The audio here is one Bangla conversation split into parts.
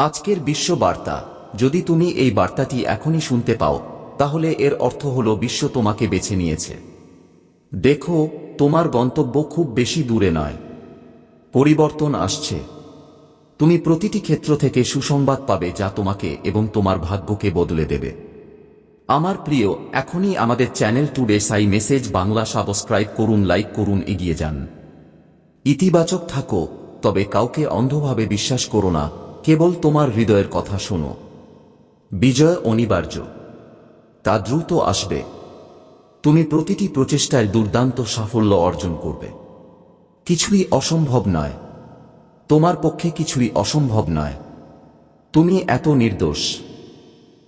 আজকের বিশ্ব বার্তা যদি তুমি এই বার্তাটি এখনই শুনতে পাও, তাহলে এর অর্থ হল বিশ্ব তোমাকে বেছে নিয়েছে। দেখো, তোমার গন্তব্য খুব বেশি দূরে নয়। পরিবর্তন আসছে। তুমি প্রতিটি ক্ষেত্র থেকে সুসংবাদ পাবে যা তোমাকে এবং তোমার ভাগ্যকে বদলে দেবে। আমার প্রিয়, এখনই আমাদের চ্যানেল টুডে সাই মেসেজ বাংলা সাবস্ক্রাইব করুন, লাইক করুন, এগিয়ে যান। ইতিবাচক থাকো, তবে কাউকে অন্ধভাবে বিশ্বাস করো না। কেবল তোমার হৃদয়ের কথা শোনো। বিজয় অনিবার্য। তা দ্রুত আসবে। তুমি প্রতিটি প্রচেষ্টায় দুর্দান্ত সাফল্য অর্জন করবে। কিছুই অসম্ভব নয়। তোমার পক্ষে কিছুই অসম্ভব নয়। তুমি এত নির্দোষ।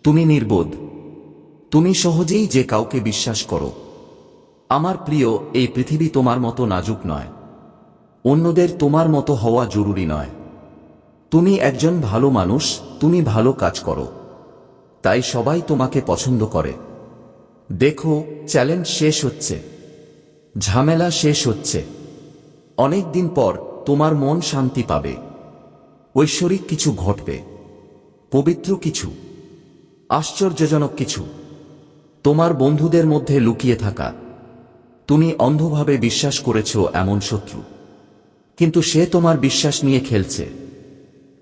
তুমি নির্বোধ। তুমি সহজেই যে কাউকে বিশ্বাস করো। আমার প্রিয়, এই পৃথিবী তোমার মতো নাজুক নয়। অন্যদের তোমার মতো হওয়া জরুরি নয়। তুমি একজন ভালো মানুষ, তুমি ভালো কাজ করো। তাই সবাই তোমাকে পছন্দ করে। দেখো, চ্যালেঞ্জ শেষ হচ্ছে। ঝামেলা শেষ হচ্ছে। অনেক দিন পর তোমার মন শান্তি পাবে। ঐশ্বরিক কিছু ঘটবে। পবিত্র কিছু। আশ্চর্যজনক কিছু। তোমার বন্ধুদের মধ্যে লুকিয়ে থাকা। তুমি অন্ধভাবে বিশ্বাস করেছ এমন শত্রু। কিন্তু সে তোমার বিশ্বাস নিয়ে খেলছে।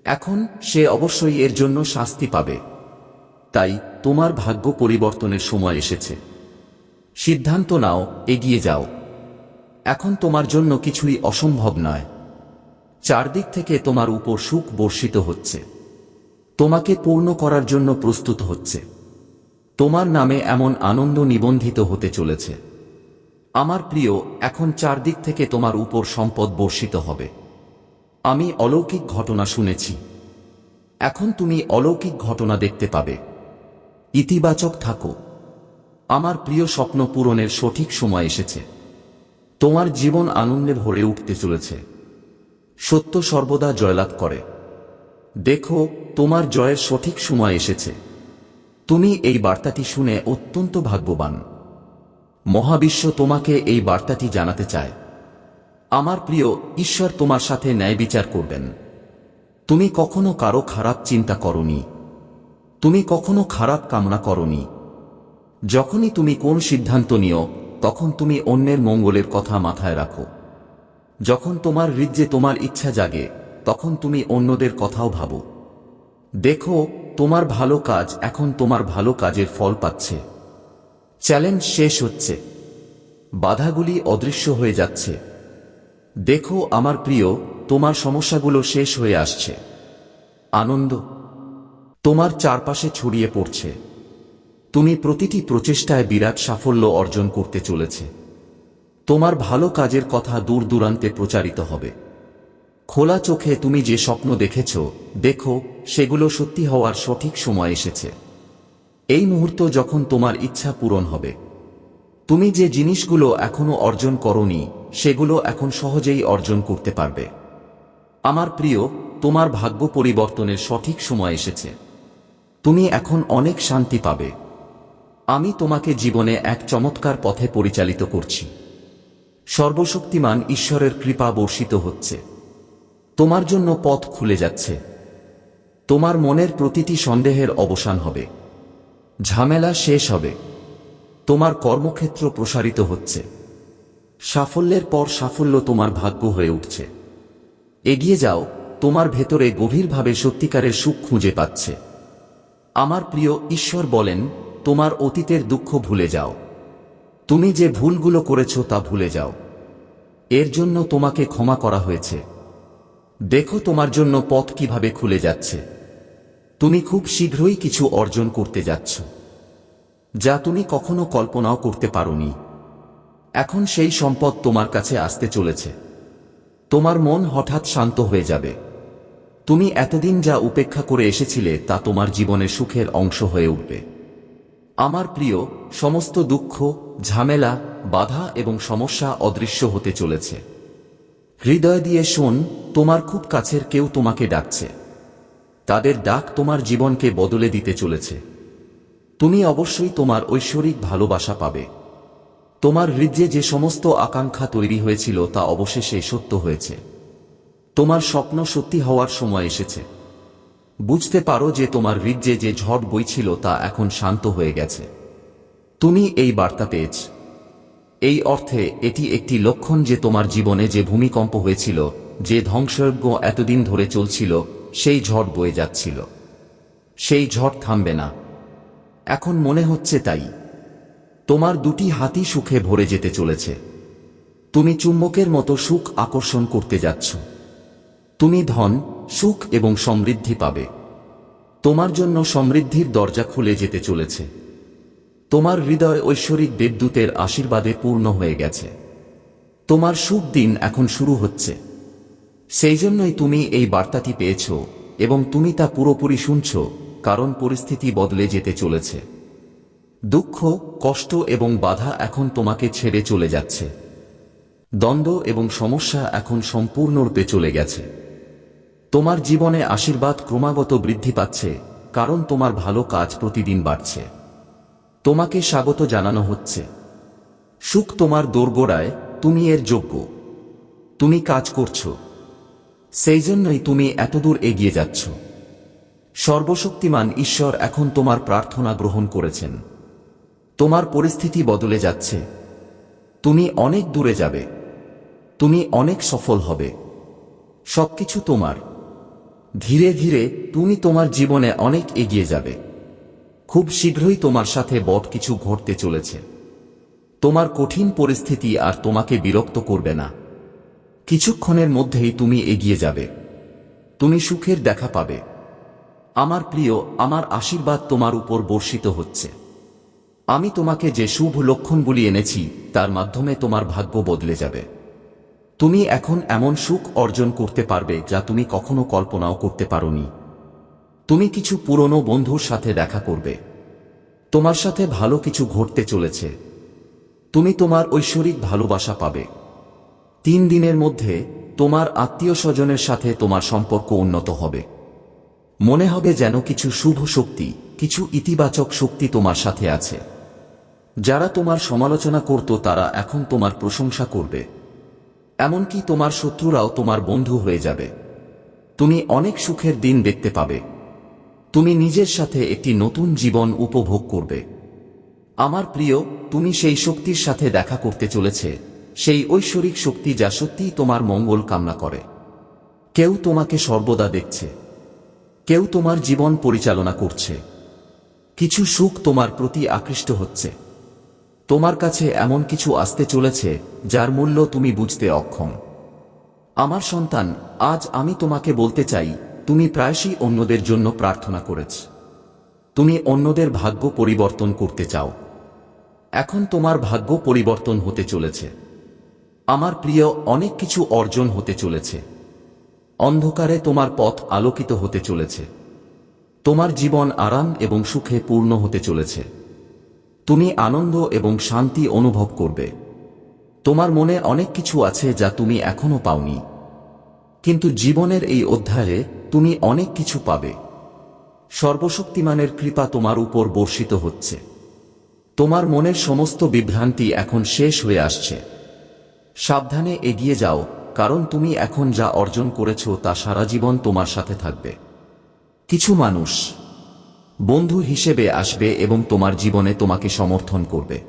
এখন সে অবশ্যই এর জন্য শাস্তি পাবে। তাই তোমার ভাগ্য পরিবর্তনের সময় এসেছে। সিদ্ধান্ত নাও, এগিয়ে যাও। এখন তোমার জন্য কিছুই অসম্ভব নয়। চারদিক থেকে তোমার উপর সুখ বর্ষিত হচ্ছে। তোমাকে পূর্ণ করার জন্য প্রস্তুত হচ্ছে। তোমার নামে এমন আনন্দ নিবন্ধিত হতে চলেছে। আমার প্রিয়, এখন চারদিক থেকে তোমার উপর সম্পদ বর্ষিত হবে। আমি অলৌকিক ঘটনা শুনেছি। এখন তুমি অলৌকিক ঘটনা দেখতে পাবে। ইতিবাচক থাকো। আমার প্রিয় স্বপ্ন পূরণের সঠিক সময় এসেছে। তোমার জীবন আনন্দে ভরে উঠতে চলেছে। সত্য সর্বদা জয়লাভ করে। দেখো, তোমার জয়ের সঠিক সময় এসেছে। তুমি এই বার্তাটি শুনে অত্যন্ত ভাগ্যবান। মহাবিশ্ব তোমাকে এই বার্তাটি জানাতে চায়। আমার প্রিয়, ঈশ্বর তোমার সাথে ন্যায় বিচার করবেন। তুমি কখনো কারও খারাপ চিন্তা করনি। তুমি কখনো খারাপ কামনা করনি। যখনই তুমি কোন সিদ্ধান্ত নিও, তখন তুমি অন্যের মঙ্গলের কথা মাথায় রাখো। যখন তোমার হৃদয়ে তোমার ইচ্ছা জাগে, তখন তুমি অন্যদের কথাও ভাবো। দেখো, তোমার ভালো কাজ এখন তোমার ভালো কাজের ফল পাচ্ছে। চ্যালেঞ্জ শেষ হচ্ছে। বাধাগুলি অদৃশ্য হয়ে যাচ্ছে। দেখো আমার প্রিয়, তোমার সমস্যাগুলো শেষ হয়ে আসছে। আনন্দ। তোমার চারপাশে ছড়িয়ে পড়ছে। তুমি প্রতিটি প্রচেষ্টায় বিরাট সাফল্য অর্জন করতে চলেছে। তোমার ভালো কাজের কথা দূর দূরান্তে প্রচারিত হবে। খোলা চোখে তুমি যে স্বপ্ন দেখেছ, দেখো, সেগুলো সত্যি হওয়ার সঠিক সময় এসেছে। এই মুহূর্ত যখন তোমার ইচ্ছা পূরণ হবে। তুমি যে জিনিসগুলো এখনও অর্জন করনি সেগুলো এখন সহজেই অর্জন করতে পারবে। আমার প্রিয়, তোমার ভাগ্য পরিবর্তনের সঠিক সময় এসেছে। তুমি এখন অনেক শান্তি পাবে। আমি তোমাকে জীবনে এক চমৎকার পথে পরিচালিত করছি। সর্বশক্তিমান ঈশ্বরের কৃপা বর্ষিত হচ্ছে। তোমার জন্য পথ খুলে যাচ্ছে। তোমার মনের প্রতিটি সন্দেহের অবসান হবে। ঝামেলা শেষ হবে। তোমার কর্মক্ষেত্র প্রসারিত হচ্ছে। সাফল্যের পর সাফল্য তোমার ভাগ্য হয়ে উঠছে। এগিয়ে যাও, তোমার ভেতরে গভীরভাবে সত্যিকারের সুখ খুঁজে পাচ্ছে। আমার প্রিয়, ঈশ্বর বলেন, তোমার অতীতের দুঃখ ভুলে যাও। তুমি যে ভুলগুলো করেছ তা ভুলে যাও। এর জন্য তোমাকে ক্ষমা করা হয়েছে। দেখো তোমার জন্য পথ কীভাবে খুলে যাচ্ছে। তুমি খুব শীঘ্রই কিছু অর্জন করতে যাচ্ছ, যা তুমি কখনো কল্পনাও করতে পারোনি। এখন সেই সম্পদ তোমার কাছে আসতে চলেছে। তোমার মন হঠাৎ শান্ত হয়ে যাবে। তুমি এতদিন যা উপেক্ষা করে এসেছিলে তা তোমার জীবনের সুখের অংশ হয়ে উঠবে। আমার প্রিয়, সমস্ত দুঃখ, ঝামেলা, বাধা এবং সমস্যা অদৃশ্য হতে চলেছে। হৃদয় দিয়ে শোন, তোমার খুব কাছের কেউ তোমাকে ডাকছে। তাদের ডাক তোমার জীবনকে বদলে দিতে চলেছে। তুমি অবশ্যই তোমার ঐশ্বরিক ভালোবাসা পাবে। তোমার হৃদয়ে যে সমস্ত আকাঙ্ক্ষা তৈরি হয়েছিল তা অবশেষে সত্য হয়েছে। তোমার স্বপ্ন সত্যি হওয়ার সময় এসেছে। বুঝতে পারো যে তোমার হৃদ্যে যে ঝড় বইছিল তা এখন শান্ত হয়ে গেছে। তুমি এই বার্তা পেয়েছ। এই অর্থে এটি একটি লক্ষণ যে তোমার জীবনে যে ভূমিকম্প হয়েছিল, যে ধ্বংসযজ্ঞ এতদিন ধরে চলছিল, সেই ঝড় বয়ে যাচ্ছিল। সেই ঝড় থামবে না। এখন মনে হচ্ছে তাই। তোমার দুটি হাতি সুখে ভরে যেতে চলেছে। তুমি চুম্বকের মতো সুখ আকর্ষণ করতে যাচ্ছ। তুমি ধন, সুখ এবং সমৃদ্ধি পাবে। তোমার জন্য সমৃদ্ধির দরজা খুলে যেতে চলেছে। তোমার হৃদয় ঐশ্বরিক দেবদূতের আশীর্বাদে পূর্ণ হয়ে গেছে। তোমার সুখ দিন এখন শুরু হচ্ছে। সেই জন্যই তুমি এই বার্তাটি পেয়েছ এবং তুমি তা পুরোপুরি শুনছ, কারণ পরিস্থিতি বদলে যেতে চলেছে। দুঃখ, কষ্ট এবং বাধা এখন তোমাকে ছেড়ে চলে যাচ্ছে। দ্বন্দ্ব এবং সমস্যা এখন সম্পূর্ণরূপে চলে গেছে। তোমার জীবনে আশীর্বাদ ক্রমাগত বৃদ্ধি পাচ্ছে, কারণ তোমার ভালো কাজ প্রতিদিন বাড়ছে। তোমাকে স্বাগত জানানো হচ্ছে। সুখ তোমার দোরগোড়ায় তুমি এর যোগ্য। তুমি কাজ করছ। সেই জন্যই তুমি এতদূর এগিয়ে যাচ্ছ। সর্বশক্তিমান ঈশ্বর এখন তোমার প্রার্থনা গ্রহণ করেছেন। তোমার পরিস্থিতি বদলে যাচ্ছে। তুমি অনেক দূরে যাবে। তুমি অনেক সফল হবে। সবকিছু তোমার। ধীরে ধীরে তুমি তোমার জীবনে অনেক এগিয়ে যাবে। খুব শীঘ্রই তোমার সাথে বট কিছু ঘটতে চলেছে। তোমার কঠিন পরিস্থিতি আর তোমাকে বিরক্ত করবে না। কিছুক্ষণের মধ্যেই তুমি এগিয়ে যাবে। তুমি সুখের দেখা পাবে। আমার প্রিয়, আমার আশীর্বাদ তোমার উপর বর্ষিত হচ্ছে। আমি তোমাকে যে শুভ লক্ষণগুলি এনেছি, তার মাধ্যমে তোমার ভাগ্য বদলে যাবে। তুমি এখন এমন সুখ অর্জন করতে পারবে, যা তুমি কখনো কল্পনাও করতে পারোনি। তুমি কিছু পুরনো বন্ধুর সাথে দেখা করবে। তোমার সাথে ভালো কিছু ঘটতে চলেছে। তুমি তোমার ঐশ্বরিক ভালোবাসা পাবে। তিন দিনের মধ্যে, তোমার আত্মীয় স্বজনের সাথে তোমার সম্পর্ক উন্নত হবে। মনে হবে যেন কিছু শুভ শক্তি, কিছু ইতিবাচক শক্তি তোমার সাথে আছে। যারা তোমার সমালোচনা করত, তারা এখন তোমার প্রশংসা করবে। এমনকি তোমার শত্রুরাও তোমার বন্ধু হয়ে যাবে। তুমি অনেক সুখের দিন দেখতে পাবে। তুমি নিজের সাথে একটি নতুন জীবন উপভোগ করবে। আমার প্রিয়, তুমি সেই শক্তির সাথে দেখা করতে চলেছে, সেই ঐশ্বরিক শক্তি যা সত্যিই তোমার মঙ্গল কামনা করে। কেউ তোমাকে সর্বদা দেখছে। কেউ তোমার জীবন পরিচালনা করছে। কিছু সুখ তোমার প্রতি আকৃষ্ট হচ্ছে। তোমার কাছে এমন কিছু আসতে চলেছে, যার মূল্য তুমি বুঝতে অক্ষম। আমার সন্তান, আজ আমি তোমাকে বলতে চাই, তুমি প্রায়শই অন্যদের জন্য প্রার্থনা করেছ। তুমি অন্যদের ভাগ্য পরিবর্তন করতে চাও। এখন তোমার ভাগ্য পরিবর্তন হতে চলেছে। আমার প্রিয়, অনেক কিছু অর্জন হতে চলেছে। অন্ধকারে তোমার পথ আলোকিত হতে চলেছে। তোমার জীবন আরাম এবং সুখে পূর্ণ হতে চলেছে। তুমি আনন্দ এবং শান্তি অনুভব করবে। তোমার মনে অনেক কিছু আছে যা তুমি এখনও পাওনি। কিন্তু জীবনের এই অধ্যায়ে তুমি অনেক কিছু পাবে। সর্বশক্তিমানের কৃপা তোমার উপর বর্ষিত হচ্ছে। তোমার মনের সমস্ত বিভ্রান্তি এখন শেষ হয়ে আসছে। সাবধানে এগিয়ে যাও, কারণ তুমি এখন যা অর্জন করেছ তা সারা জীবন তোমার সাথে থাকবে। কিছু মানুষ বন্ধু হিসেবে আসবে এবং তোমার জীবনে তোমাকে সমর্থন করবে।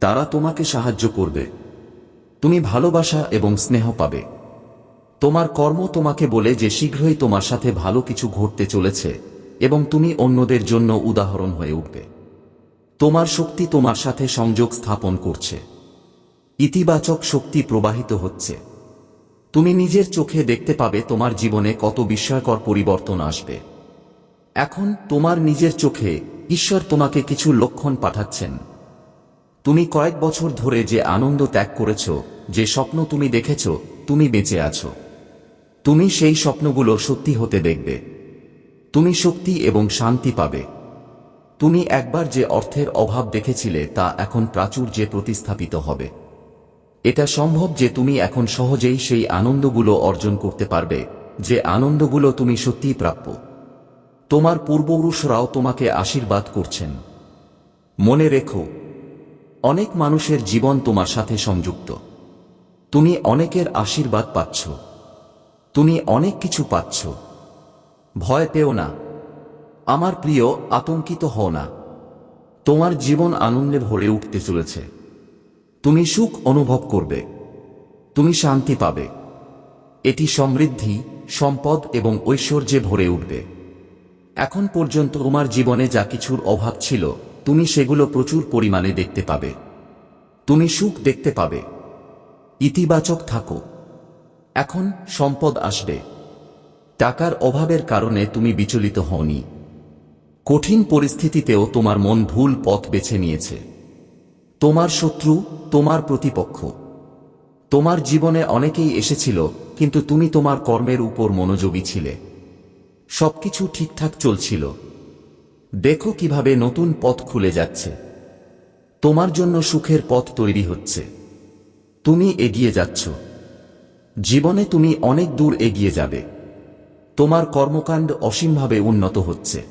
তারা তোমাকে সাহায্য করবে। তুমি ভালোবাসা এবং স্নেহ পাবে। তোমার কর্ম তোমাকে বলে যে শীঘ্রই তোমার সাথে ভালো কিছু ঘটতে চলেছে এবং তুমি অন্যদের জন্য উদাহরণ হয়ে উঠবে। তোমার শক্তি তোমার সাথে সংযোগ স্থাপন করছে। ইতিবাচক শক্তি প্রবাহিত হচ্ছে। তুমি নিজের চোখে দেখতে পাবে তোমার জীবনে কত বিস্ময়কর পরিবর্তন আসবে। এখন তোমার নিজের চোখে ঈশ্বর তোমাকে কিছু লক্ষণ পাঠাচ্ছেন। তুমি কয়েক বছর ধরে যে আনন্দ ত্যাগ করেছ, যে স্বপ্ন তুমি দেখেছ, তুমি বেঁচে আছো। তুমি সেই স্বপ্নগুলো সত্যি হতে দেখবে। তুমি শক্তি এবং শান্তি পাবে। তুমি একবার যে অর্থের অভাব দেখেছিলে, তা এখন প্রাচুর্যে প্রতিস্থাপিত হবে। এটা সম্ভব যে তুমি এখন সহজেই সেই আনন্দগুলো অর্জন করতে পারবে, যে আনন্দগুলো তুমি সত্যিই প্রাপ্য। তোমার পূর্বপুরুষরাও তোমাকে আশীর্বাদ করছেন। মনে রেখো, অনেক মানুষের জীবন তোমার সাথে সংযুক্ত। তুমি অনেকের আশীর্বাদ পাচ্ছ। তুমি অনেক কিছু পাচ্ছ। ভয় পেও না। আমার প্রিয়, আতঙ্কিত হও না। তোমার জীবন আনন্দে ভরে উঠতে চলেছে। তুমি সুখ অনুভব করবে। তুমি শান্তি পাবে। এটি সমৃদ্ধি, সম্পদ এবং ঐশ্বর্যে ভরে উঠবে। এখন পর্যন্ত তোমার জীবনে যা কিছুর অভাব ছিল, তুমি সেগুলো প্রচুর পরিমাণে দেখতে পাবে। তুমি সুখ দেখতে পাবে। ইতিবাচক থাকো। এখন সম্পদ আসবে। টাকার অভাবের কারণে তুমি বিচলিত হওনি। কঠিন পরিস্থিতিতেও তোমার মন ভুল পথ বেছে নিয়েছে। তোমার শত্রু, তোমার প্রতিপক্ষ। তোমার জীবনে অনেকেই এসেছিল, কিন্তু তুমি তোমার কর্মের উপর মনোযোগী ছিলে। সবকিছু ঠিকঠাক চলছিল। দেখো কীভাবে নতুন পথ খুলে যাচ্ছে। তোমার জন্য সুখের পথ তৈরি হচ্ছে। তুমি এগিয়ে যাচ্ছ। জীবনে তুমি অনেক দূর এগিয়ে যাবে। তোমার কর্মকাণ্ড অসীমভাবে উন্নত হচ্ছে।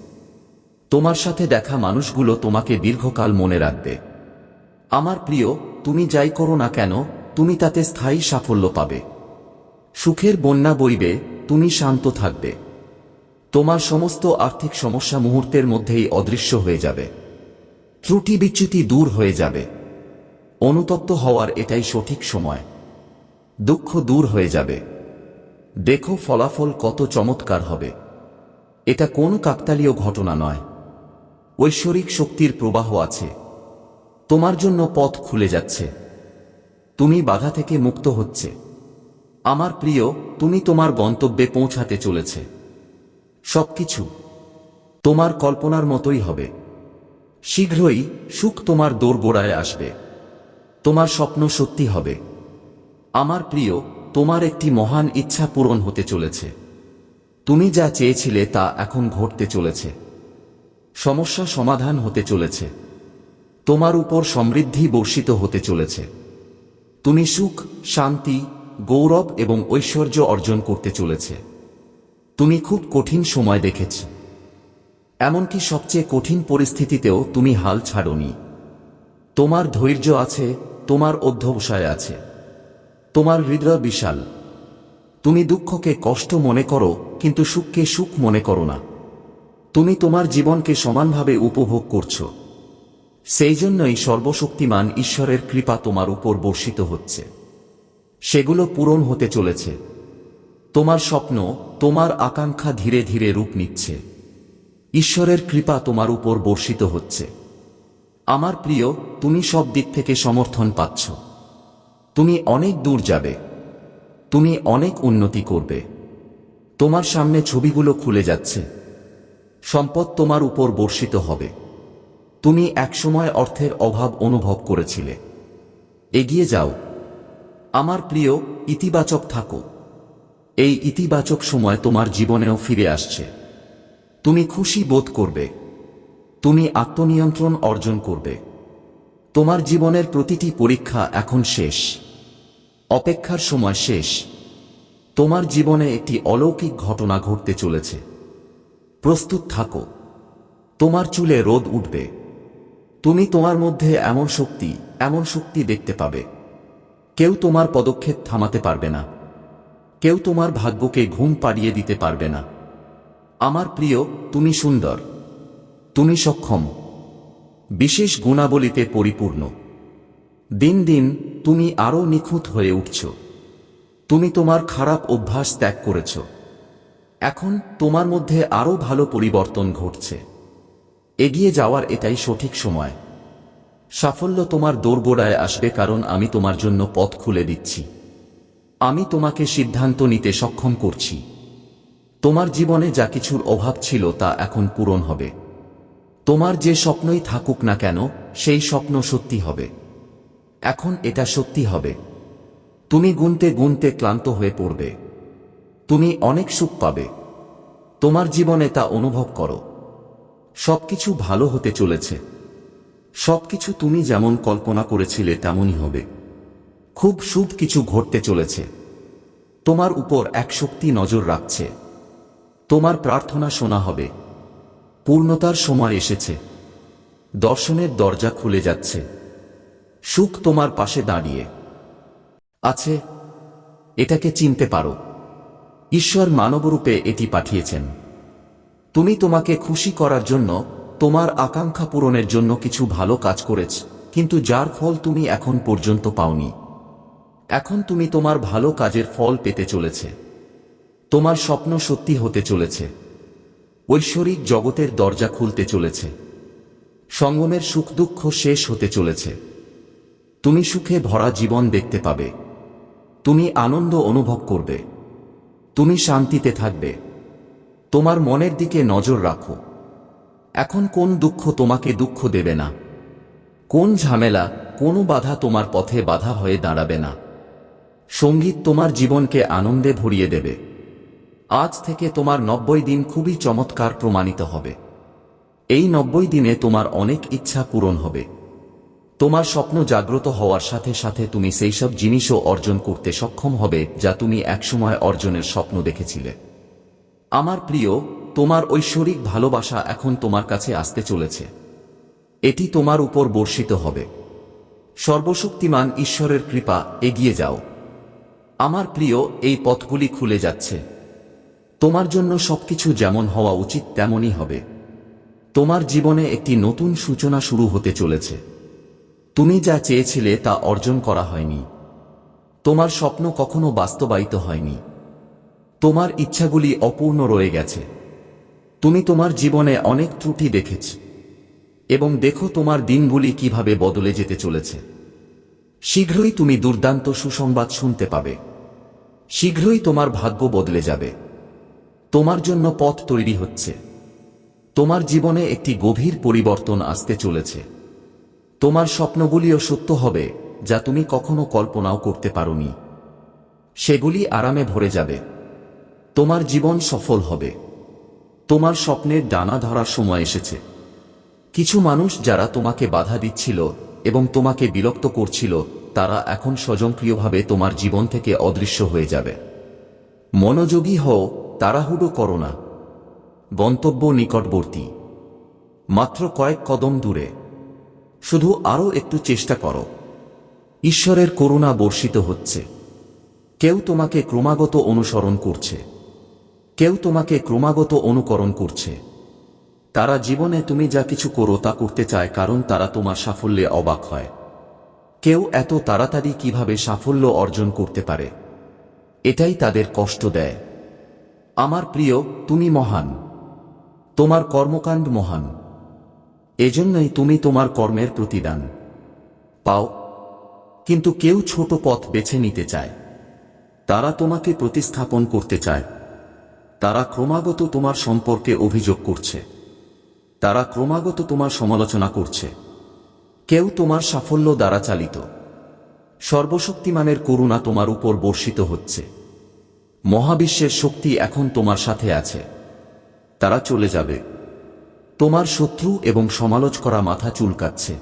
তোমার সাথে দেখা মানুষগুলো তোমাকে দীর্ঘকাল মনে রাখবে। আমার প্রিয়, তুমি যাই করো না কেন, তুমি তাতে স্থায়ী সাফল্য পাবে। সুখের বন্যা বইবে, তুমি শান্ত থাকবে। তোমার সমস্ত আর্থিক সমস্যা মুহূর্তের মধ্যেই অদৃশ্য হয়ে যাবে। ত্রুটি বিচ্যুতি দূর হয়ে যাবে। অনুতপ্ত হওয়ার এটাই সঠিক সময়। দুঃখ দূর হয়ে যাবে। দেখো ফলাফল কত চমৎকার হবে। এটা কোনো কাকতালীয় ঘটনা নয়। ঐশ্বরিক শক্তির প্রবাহ আছে। তোমার জন্য পথ খুলে যাচ্ছে। তুমি বাধা থেকে মুক্ত হচ্ছে। আমার প্রিয়, তুমি তোমার গন্তব্যে পৌঁছাতে চলেছে। সবকিছু তোমার কল্পনার মতোই হবে। শীঘ্রই সুখ তোমার দোরগোড়ায় আসবে। তোমার স্বপ্ন সত্যি হবে। আমার প্রিয়, তোমার একটি মহান ইচ্ছা পূরণ হতে চলেছে। তুমি যা চেয়েছিলে তা এখন ঘটতে চলেছে। সমস্যা সমাধান হতে চলেছে। তোমার উপর সমৃদ্ধি বর্ষিত হতে চলেছে। তুমি সুখ, শান্তি, গৌরব এবং ঐশ্বর্য অর্জন করতে চলেছে। তুমি খুব কঠিন সময় দেখেছ। এমনকি সবচেয়ে কঠিন পরিস্থিতিতেও তুমি হাল ছাড়নি। তোমার ধৈর্য আছে, তোমার অধ্যবসায় আছে। তোমার হৃদয় বিশাল। তুমি দুঃখকে কষ্ট মনে করো, কিন্তু সুখকে সুখ মনে করো না। তুমি তোমার জীবনকে সমানভাবে উপভোগ করছ। সেই জন্যই সর্বশক্তিমান ঈশ্বরের কৃপা তোমার উপর বর্ষিত হচ্ছে। সেগুলো পূরণ হতে চলেছে। তোমার স্বপ্ন তোমার আকাঙ্ক্ষা ধীরে ধীরে রূপ নিচ্ছে। ঈশ্বরের কৃপা তোমার উপর বর্ষিত হচ্ছে। আমার প্রিয়, তুমি সব দিক থেকে সমর্থন পাচ্ছ। তুমি অনেক দূর যাবে। তুমি অনেক উন্নতি করবে। তোমার সামনে ছবিগুলো খুলে যাচ্ছে। সম্পদ তোমার উপর বর্ষিত হবে। তুমি একসময় অর্থের অভাব অনুভব করেছিলে। এগিয়ে যাও। আমার প্রিয়, ইতিবাচক থাকো। এই ইতিবাচক সময় তোমার জীবনেও ফিরে আসছে। তুমি খুশি বোধ করবে। তুমি আত্মনিয়ন্ত্রণ অর্জন করবে। তোমার জীবনের প্রতিটি পরীক্ষা এখন শেষ। অপেক্ষার সময় শেষ। তোমার জীবনে একটি অলৌকিক ঘটনা ঘটতে চলেছে। প্রস্তুত থাকো। তোমার চুলে রোদ উঠবে। তুমি তোমার মধ্যে এমন শক্তি এমন শক্তি দেখতে পাবে। কেউ তোমার পদক্ষেপ থামাতে পারবে না। কেউ তোমার ভাগ্যকে ঘুম পাড়িয়ে দিতে পারবে না। আমার প্রিয়, তুমি সুন্দর। তুমি সক্ষম। বিশেষ গুণাবলীতে পরিপূর্ণ। দিন দিন তুমি আরও নিখুঁত হয়ে উঠছ। তুমি তোমার খারাপ অভ্যাস ত্যাগ করেছ। এখন তোমার মধ্যে আরও ভালো পরিবর্তন ঘটছে। এগিয়ে যাওয়ার এটাই সঠিক সময়। সাফল্য তোমার দোরগোড়ায় আসবে কারণ আমি তোমার জন্য পথ খুলে দিচ্ছি। আমি তোমাকে সিদ্ধান্ত নিতে সক্ষম করছি। তোমার জীবনে যা কিছুর অভাব ছিল তা এখন পূরণ হবে। তোমার যে স্বপ্নই থাকুক না কেন, সেই স্বপ্ন সত্যি হবে। এখন এটা সত্যি হবে। তুমি গুনতে গুনতে ক্লান্ত হয়ে পড়বে। তুমি অনেক সুখ পাবে। তোমার জীবনে তা অনুভব করো। সবকিছু ভালো হতে চলেছে। সবকিছু তুমি যেমন কল্পনা করেছিলে তেমনই হবে। খুব শুভ কিছু ঘটতে চলেছে। তোমার উপর এক শক্তি নজর রাখছে। তোমার প্রার্থনা শোনা হবে। পূর্ণতার সময় এসেছে। দর্শনের দরজা খুলে যাচ্ছে। সুখ তোমার পাশে দাঁড়িয়ে। আছে, এটাকে চিনতে পারো। ঈশ্বর মানবরূপে এটি পাঠিয়েছেন। তুমি তোমাকে খুশি করার জন্য, তোমার আকাঙ্ক্ষা পূরণের জন্য কিছু ভালো কাজ করেছ, কিন্তু যার ফল তুমি এখন পর্যন্ত পাওনি। এখন তুমি তোমার ভালো কাজের ফল পেতে চলেছে। তোমার স্বপ্ন সত্যি হতে চলেছে। ঐশ্বরিক জগতের দরজা খুলতে চলেছে। সঙ্গমের সুখ দুঃখ শেষ হতে চলেছে। তুমি সুখে ভরা জীবন দেখতে পাবে। তুমি আনন্দ অনুভব করবে। তুমি শান্তিতে থাকবে। তোমার মনের দিকে নজর রাখো। এখন কোন দুঃখ তোমাকে দুঃখ দেবে না? কোন ঝামেলা, কোনো বাধা তোমার পথে বাধা হয়ে দাঁড়াবে না? সংগীত তোমার জীবনকে আনন্দে ভরিয়ে দেবে। আজ থেকে তোমার নব্বই দিন খুবই চমৎকার প্রমাণিত হবে। এই নব্বই দিনে তোমার অনেক ইচ্ছা পূরণ হবে। তোমার স্বপ্ন জাগ্রত হওয়ার সাথে সাথে তুমি সেই সব জিনিসও অর্জন করতে সক্ষম হবে যা তুমি একসময় অর্জনের স্বপ্ন দেখেছিলে। আমার প্রিয়, তোমার ঐশ্বরিক ভালোবাসা এখন তোমার কাছে আসতে চলেছে। এটি তোমার উপর বর্ষিত হবে। সর্বশক্তিমান ঈশ্বরের কৃপা, এগিয়ে যাও। আমার প্রিয়, এই পথগুলি খুলে যাচ্ছে। তোমার জন্য সবকিছু যেমন হওয়া উচিত, তেমনই হবে। তোমার জীবনে একটি নতুন সূচনা শুরু হতে চলেছে। তুমি যা চেয়েছিলে তা অর্জন করা হয়নি। তোমার স্বপ্ন কখনো বাস্তবায়িত হয়নি। তোমার ইচ্ছাগুলি অপূর্ণ রয়ে গেছে। তুমি তোমার জীবনে অনেক ত্রুটি দেখেছ। এবং দেখো তোমার দিনগুলি কীভাবে বদলে যেতে চলেছে। শীঘ্রই তুমি দুর্দান্ত সুসংবাদ শুনতে পাবে। শীঘ্রই তোমার ভাগ্য বদলে যাবে। তোমার জন্য পথ তৈরি হচ্ছে। তোমার জীবনে একটি গভীর পরিবর্তন আসতে চলেছে। তোমার স্বপ্নগুলিও সত্য হবে, যা তুমি কখনো কল্পনাও করতে পারোনি। সেগুলি আরামে ভরে যাবে। তোমার জীবন সফল হবে। তোমার স্বপ্নের ডানা ধরার সময় এসেছে। কিছু মানুষ যারা তোমাকে বাধা দিচ্ছিল এবং তোমাকে বিরক্ত করছিল, তারা এখন স্বজনক্রিয়ভাবে তোমার জীবন থেকে অদৃশ্য হয়ে যাবে। মনোযোগী হও, তাড়াহুড়ো করো না। গন্তব্য নিকটবর্তী। মাত্র কয়েক কদম দূরে। শুধু আরও একটু চেষ্টা করো। ঈশ্বরের করুণা বর্ষিত হচ্ছে। কেউ তোমাকে ক্রমাগত অনুসরণ করছে। কেউ তোমাকে ক্রমাগত অনুকরণ করছে। তারা জীবনে তুমি যা কিছু করো তা করতে চায় কারণ তারা তোমার সাফল্যে অবাক হয়। কেউ এত তাড়াতাড়ি কীভাবে সাফল্য অর্জন করতে পারে? এটাই তাদের কষ্ট দেয়। আমার প্রিয়, তুমি মহান। তোমার কর্মকাণ্ড মহান। এজন্যই তুমি তোমার কর্মের প্রতিদান পাও। কিন্তু কেউ ছোট পথ বেছে নিতে চায়। তারা তোমাকে প্রতিস্থাপন করতে চায়। তারা ক্রমাগত তোমার সম্পর্কে অভিযোগ করছে। তারা ক্রমাগত তোমার সমালোচনা করছে। কেউ তোমার সাফল্য দ্বারা চালিত। সর্বশক্তিমানের করুণা তোমার উপর বর্ষিত হচ্ছে। মহাবিশ্বের শক্তি এখন তোমার সাথে আছে। তারা চলে যাবে। তোমার শত্রু এবং সমালোচ করা মাথা চুলকাচ্ছে।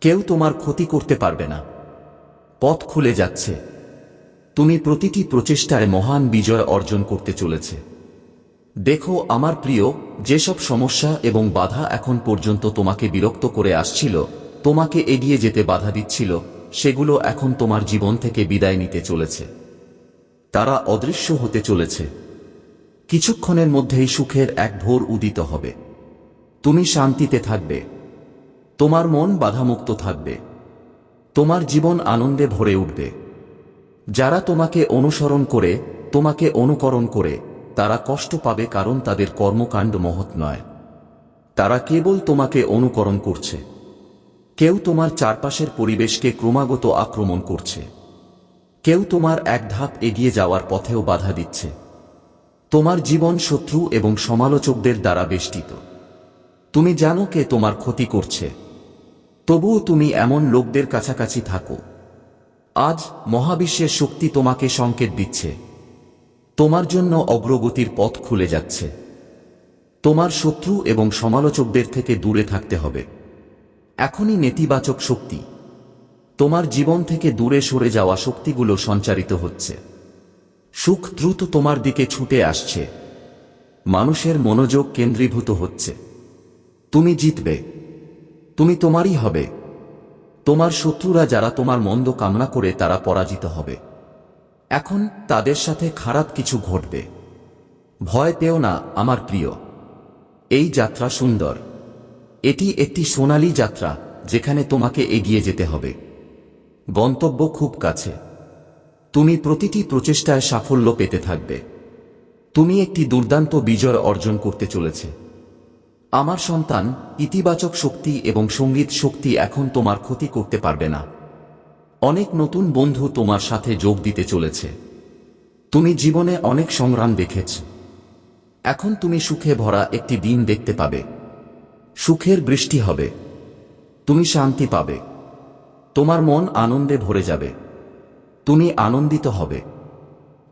কেউ তোমার ক্ষতি করতে পারবে না। পথ খুলে যাচ্ছে। তুমি প্রতিটি প্রচেষ্টায় মহান বিজয় অর্জন করতে চলেছে। দেখো, আমার প্রিয়, যেসব সমস্যা এবং বাধা এখন পর্যন্ত তোমাকে বিরক্ত করে আসছিল, তোমাকে এগিয়ে যেতে বাধা দিচ্ছিল, সেগুলো এখন তোমার জীবন থেকে বিদায় নিতে চলেছে। তারা অদৃশ্য হতে চলেছে। কিছুক্ষণের মধ্যেই সুখের এক ভোর উদিত হবে। তুমি শান্তিতে থাকবে। তোমার মন বাধামুক্ত থাকবে। তোমার জীবন আনন্দে ভরে উঠবে। যারা তোমাকে অনুসরণ করে, তোমাকে অনুকরণ করে তারা কষ্ট পাবে কারণ তাদের কর্মকাণ্ড মহৎ নয়। তারা কেবল তোমাকে অনুকরণ করছে। কেউ তোমার চারপাশের পরিবেশকে ক্রমাগত আক্রমণ করছে। কেউ তোমার এক ধাপ এগিয়ে যাওয়ার পথেও বাধা দিচ্ছে। তোমার জীবন শত্রু এবং সমালোচকদের দ্বারা বেষ্টিত। তুমি জানো কে তোমার ক্ষতি করছে। তবুও তুমি এমন লোকদের কাছাকাছি থাকো। আজ মহাবিশ্বের শক্তি তোমাকে সংকেত দিচ্ছে। তোমার জন্য অগ্রগতির পথ খুলে যাচ্ছে। তোমার শত্রু এবং সমালোচকদের থেকে দূরে থাকতে হবে। এখনই নেতিবাচক শক্তি। তোমার জীবন থেকে দূরে সরে যাওয়া শক্তিগুলো সঞ্চারিত হচ্ছে। সুখ দ্রুত তোমার দিকে ছুটে আসছে। মানুষের মনোযোগ কেন্দ্রীভূত হচ্ছে। তুমি জিতবে। তুমি তোমারই হবে। তোমার শত্রুরা যারা তোমার মন্দ কামনা করে তারা পরাজিত হবে। এখন তাদের সাথে খারাপ কিছু ঘটবে। ভয় পেও না, আমার প্রিয়। এই যাত্রা সুন্দর। এটি একটি সোনালী যাত্রা, যেখানে তোমাকে এগিয়ে যেতে হবে। গন্তব্য খুব কাছে। তুমি প্রতিটি প্রচেষ্টায় সাফল্য পেতে থাকবে। তুমি একটি দুর্দান্ত বিজয় অর্জন করতে চলেছে। আমার সন্তান, ইতিবাচক শক্তি এবং সংগীত শক্তি এখন তোমার ক্ষতি করতে পারবে না। অনেক নতুন বন্ধু তোমার সাথে যোগ দিতে চলেছে। তুমি জীবনে অনেক সংগ্রাম দেখেছ। এখন তুমি সুখে ভরা একটি দিন দেখতে পাবে। সুখের বৃষ্টি হবে। তুমি শান্তি পাবে। তোমার মন আনন্দে ভরে যাবে। তুমি আনন্দিত হবে।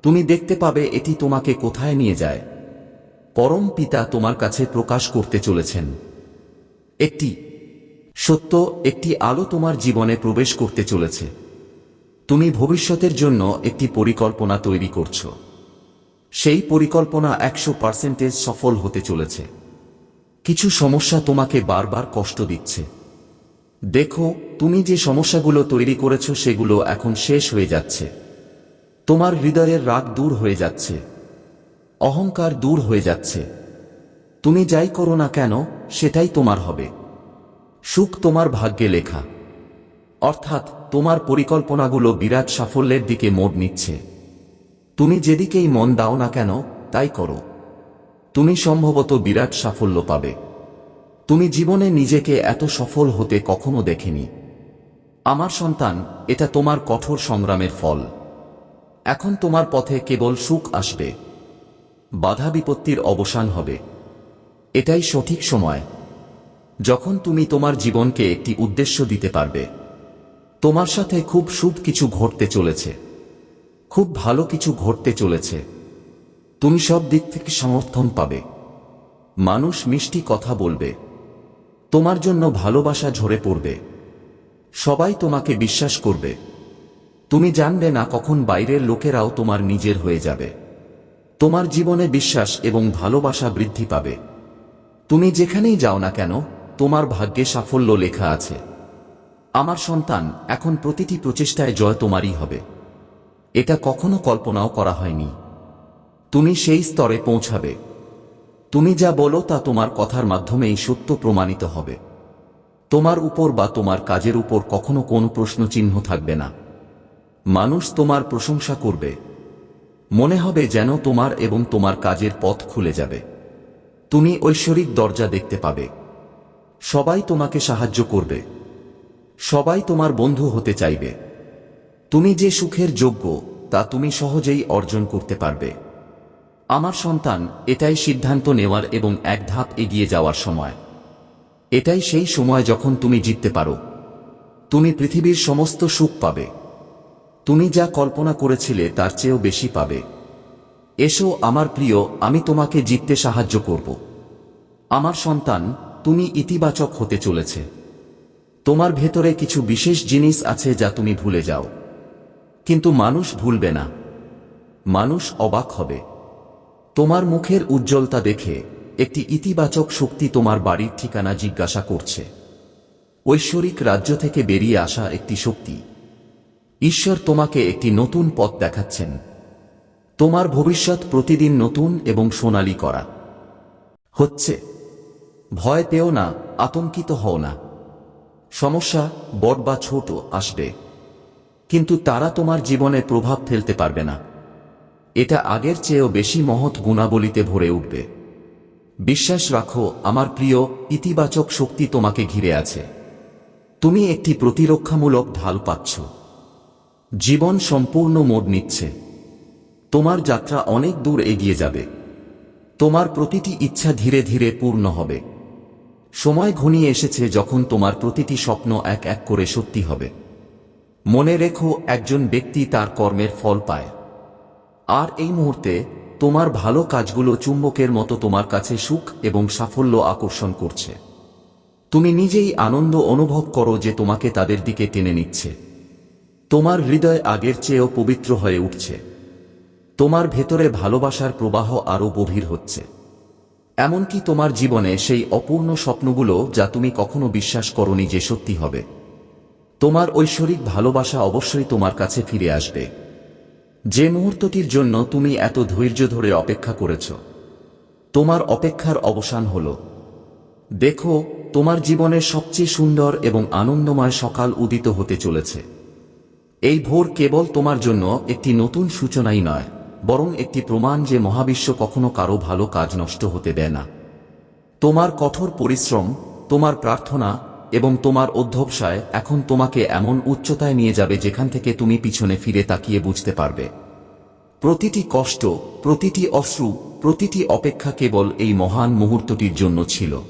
তুমি দেখতে পাবে এটি তোমাকে কোথায় নিয়ে যায়। পরম পিতা তোমার কাছে প্রকাশ করতে চলেছেন। একটি সত্য, একটি আলো তোমার জীবনে প্রবেশ করতে চলেছে। তুমি ভবিষ্যতের জন্য একটি পরিকল্পনা তৈরি করছ। সেই পরিকল্পনা একশো পার্সেন্টেজ সফল হতে চলেছে। কিছু সমস্যা তোমাকে বারবার কষ্ট দিচ্ছে। দেখো, তুমি যে সমস্যাগুলো তৈরি করেছ সেগুলো এখন শেষ হয়ে যাচ্ছে। তোমার হৃদয়ের রাগ দূর হয়ে যাচ্ছে। অহংকার দূর হয়ে যাচ্ছে। তুমি যাই করো না কেন, সেটাই তোমার হবে। সুখ তোমার ভাগ্যে লেখা। অর্থাৎ, তোমার পরিকল্পনাগুলো বিরাট সাফল্যের দিকে মোড় নিচ্ছে। তুমি যেদিকেই মন দাও না কেন, তাই করো। তুমি সম্ভবত বিরাট সাফল্য পাবে। তুমি জীবনে নিজেকে এত সফল হতে কখনো দেখেনি। আমার সন্তান, এটা তোমার কঠোর সংগ্রামের ফল। এখন তোমার পথে কেবল সুখ আসবে। বাধা বিপত্তির অবসান হবে। এটাই সঠিক সময়। যখন তুমি তোমার জীবনকে একটি উদ্দেশ্য দিতে পারবে। তোমার সাথে খুব শুভ কিছু ঘটতে চলেছে। খুব ভালো কিছু ঘটতে চলেছে। তুমি সব দিক থেকে সমর্থন পাবে। মানুষ মিষ্টি কথা বলবে। তোমার জন্য ভালোবাসা ঝরে পড়বে। সবাই তোমাকে বিশ্বাস করবে। তুমি জানবে না কখন বাইরের লোকেরাও তোমার নিজের হয়ে যাবে। তোমার জীবনে বিশ্বাস এবং ভালোবাসা বৃদ্ধি পাবে। তুমি যেখানেই যাও না কেন, তোমার ভাগ্যে সাফল্য লেখা আছে। আমার সন্তান এখন প্রতিটি প্রচেষ্টায় জয় তোমারই হবে। এটা কখনো কল্পনাও করা হয়নি। তুমি সেই স্তরে পৌঁছাবে। তুমি যা বলো তা তোমার কথার মাধ্যমেই সত্য প্রমাণিত হবে। তোমার উপর বা তোমার কাজের উপর কখনো কোনো প্রশ্ন চিহ্ন থাকবে না। মানুষ তোমার প্রশংসা করবে। মনে হবে যেন তোমার এবং তোমার কাজের পথ খুলে যাবে। তুমি ঐশ্বরিক দরজা দেখতে পাবে। সবাই তোমাকে সাহায্য করবে। সবাই তোমার বন্ধু হতে চাইবে। তুমি যে সুখের যোগ্য, তা তুমি সহজেই অর্জন করতে পারবে। আমার সন্তান, এটাই সিদ্ধান্ত নেওয়ার এবং এক ধাপ এগিয়ে যাওয়ার সময়। এটাই সেই সময় যখন তুমি জিততে পারো। তুমি পৃথিবীর সমস্ত সুখ পাবে। তুমি যা কল্পনা করেছিলে, তার চেয়েও বেশি পাবে। এসো, আমার প্রিয়, আমি তোমাকে জিততে সাহায্য করব। আমার সন্তান, তুমি ইতিবাচক হতে চলেছে। তোমার ভেতরে কিছু বিশেষ জিনিস আছে যা তুমি ভুলে যাও। কিন্তু মানুষ ভুলবে না। মানুষ অবাক হবে। তোমার মুখের উজ্জ্বলতা দেখে একটি ইতিবাচক শক্তি তোমার বাড়ির ঠিকানা জিজ্ঞাসা করছে। ঐশ্বরিক রাজ্য থেকে বেরিয়ে আসা একটি শক্তি। ঈশ্বর তোমাকে একটি নতুন পথ দেখাচ্ছেন। তোমার ভবিষ্যৎ প্রতিদিন নতুন এবং সোনালি করা। হচ্ছে। ভয় পেও না, আতঙ্কিত হও না। সমস্যা বড় বা ছোট আসবে। কিন্তু তারা তোমার জীবনে প্রভাব ফেলতে পারবে না। এটা আগের চেয়েও বেশি মহৎ গুণাবলিতে ভরে উঠবে। বিশ্বাস রাখো, আমার প্রিয়, ইতিবাচক শক্তি তোমাকে ঘিরে আছে। তুমি একটি প্রতিরক্ষামূলক ঢাল পাচ্ছ। জীবন সম্পূর্ণ মোড় নিচ্ছে। তোমার যাত্রা অনেক দূর এগিয়ে যাবে। তোমার প্রতিটি ইচ্ছা ধীরে ধীরে পূর্ণ হবে। সময় ঘনিয়ে এসেছে যখন তোমার প্রতিটি স্বপ্ন এক এক করে সত্যি হবে। মনে রেখো, একজন ব্যক্তি তার কর্মের ফল পায়। আর এই মুহূর্তে, তোমার ভালো কাজগুলো চুম্বকের মতো তোমার কাছে সুখ এবং সাফল্য আকর্ষণ করছে। তুমি নিজেই আনন্দ অনুভব করো যে তোমাকে তাদের দিকে টেনে নিচ্ছে। তোমার হৃদয় আগের চেয়েও পবিত্র হয়ে উঠছে। তোমার ভেতরে ভালোবাসার প্রবাহ আরও গভীর হচ্ছে। এমনকি তোমার জীবনে সেই অপূর্ণ স্বপ্নগুলো যা তুমি কখনো বিশ্বাস করনি যে সত্যি হবে। তোমার ঐশ্বরিক ভালোবাসা অবশ্যই তোমার কাছে ফিরে আসবে। যে মুহূর্তটির জন্য তুমি এত ধৈর্য ধরে অপেক্ষা করেছ, তোমার অপেক্ষার অবসান হল। দেখো, তোমার জীবনের সবচেয়ে সুন্দর এবং আনন্দময় সকাল উদিত হতে চলেছে। এই ভোর কেবল তোমার জন্য একটি নতুন সূচনাই নয়। বরং একটি প্রমাণ যে মহাবিশ্ব কখনো কারও ভালো কাজ নষ্ট হতে দেয় না। তোমার কঠোর পরিশ্রম, তোমার প্রার্থনা এবং তোমার অধ্যবসায় এখন তোমাকে এমন উচ্চতায় নিয়ে যাবে যেখান থেকে তুমি পিছনে ফিরে তাকিয়ে বুঝতে পারবে। প্রতিটি কষ্ট, প্রতিটি অশ্রু, প্রতিটি অপেক্ষা কেবল এই মহান মুহূর্তটির জন্য ছিল।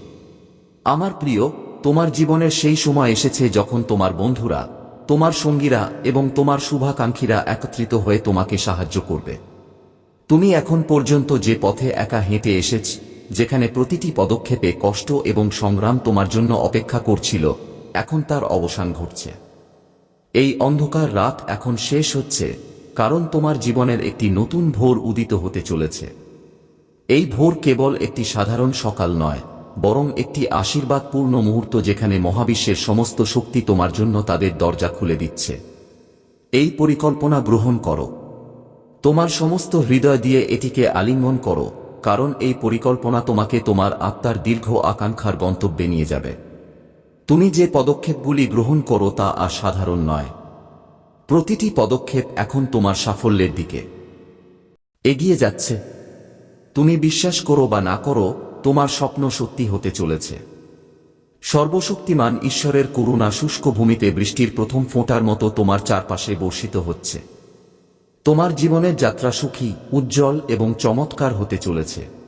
আমার প্রিয়, তোমার জীবনের সেই সময় এসেছে যখন তোমার বন্ধুরা, তোমার সঙ্গীরা এবং তোমার শুভাকাঙ্ক্ষীরা একত্রিত হয়ে তোমাকে সাহায্য করবে। তুমি এখন পর্যন্ত যে পথে একা হেঁটে এসেছ, যেখানে প্রতিটি পদক্ষেপে কষ্ট এবং সংগ্রাম তোমার জন্য অপেক্ষা করছিল, এখন তার অবসান ঘটছে। এই অন্ধকার রাত এখন শেষ হচ্ছে, কারণ তোমার জীবনের একটি নতুন ভোর উদিত হতে চলেছে। এই ভোর কেবল একটি সাধারণ সকাল নয়, বরং একটি আশীর্বাদপূর্ণ মুহূর্ত যেখানে মহাবিশ্বের সমস্ত শক্তি তোমার জন্য তাদের দরজা খুলে দিচ্ছে। এই পরিকল্পনা গ্রহণ করো। তোমার সমস্ত হৃদয় দিয়ে এটিকে আলিঙ্গন করো, কারণ এই পরিকল্পনা তোমাকে তোমার আত্মার দীর্ঘ আকাঙ্ক্ষার গন্তব্যে নিয়ে যাবে। তুমি যে পদক্ষেপগুলি গ্রহণ করো তা আর সাধারণ নয়। প্রতিটি পদক্ষেপ এখন তোমার সাফল্যের দিকে। এগিয়ে যাচ্ছে। তুমি বিশ্বাস করো বা না করো, তোমার স্বপ্ন সত্যি হতে চলেছে। সর্বশক্তিমান ঈশ্বরের করুণা শুষ্ক ভূমিতে বৃষ্টির প্রথম ফোঁটার মতো তোমার চারপাশে বর্ষিত হচ্ছে। তোমার জীবনের যাত্রা সুখী উজ্জ্বল এবং চমৎকার হতে চলেছে।